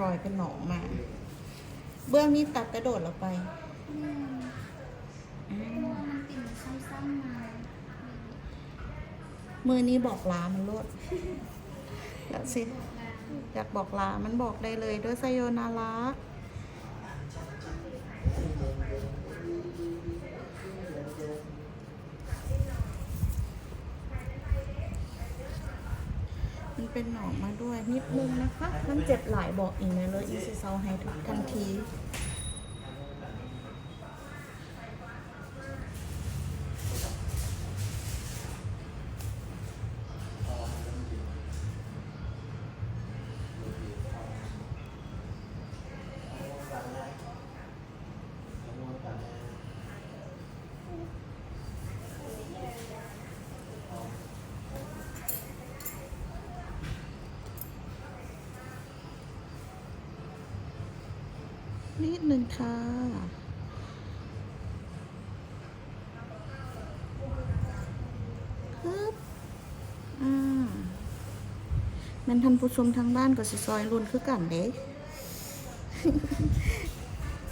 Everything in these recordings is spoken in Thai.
รอยเป็นหนองมา เบื้องนี้ตัดกระโดดลงไปเนี่ยอ่าเพราะว่ามันเป็นซ้ำๆมามือนี้บอกลามันโลดแล้วสิบอกลาอยากบอกลา มันบอกได้เลยด้วยไซโยนาระ มันเป็นหนองมาด้วยนิดนึงนะคะ มันเจ็บหลายบอกอีกนะเลยอีซิเซาให้ทุกทันที นิดนึงค่ะฮึบอ่ามันท่านผู้ชมทางบ้านก็สซอยรุนคือกันเด้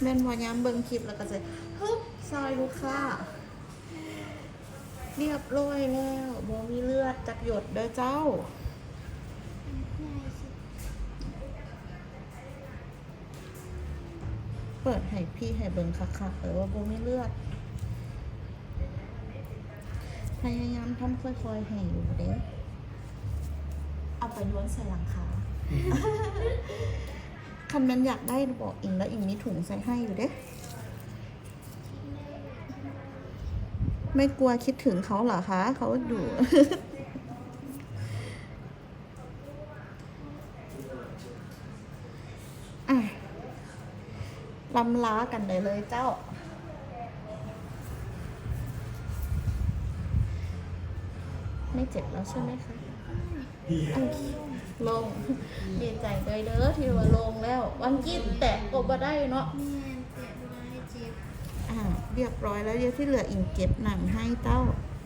แม่นพอยามเบิ่งคลิปแล้วก็จะฮึบซอยลูกค้าเรียบร้อยแล้วบ่มีเลือดจักหยดเด้อเจ้า ปิดให้พี่ให้เบิ่งคักๆเออว่าโบ่มีเลือด พยายามทำค่อยๆให้อยู่เด้เอาไปล้วนใส่หลังคาคันมันอยากได้บอกอิงแล้วอิงมีถุงใส่ให้อยู่เด้ ไม่กลัวคิดถึงเขาเหรอคะ เขาอยู่ อะ ลำล้ากันเลยเลยเจ้า ไม่เจ็บแล้วใช่ไหมคะอะลงดีใจเลยเด้อที่ว่าลงแล้ว วันกี้แตะก็บ่ได้เนาะแม่นเตะบ่ได้เจ็บอ่าเรียบร้อยแล้วเดี๋ยวที่เหลืออิงเก็บหนังให้เต้าแ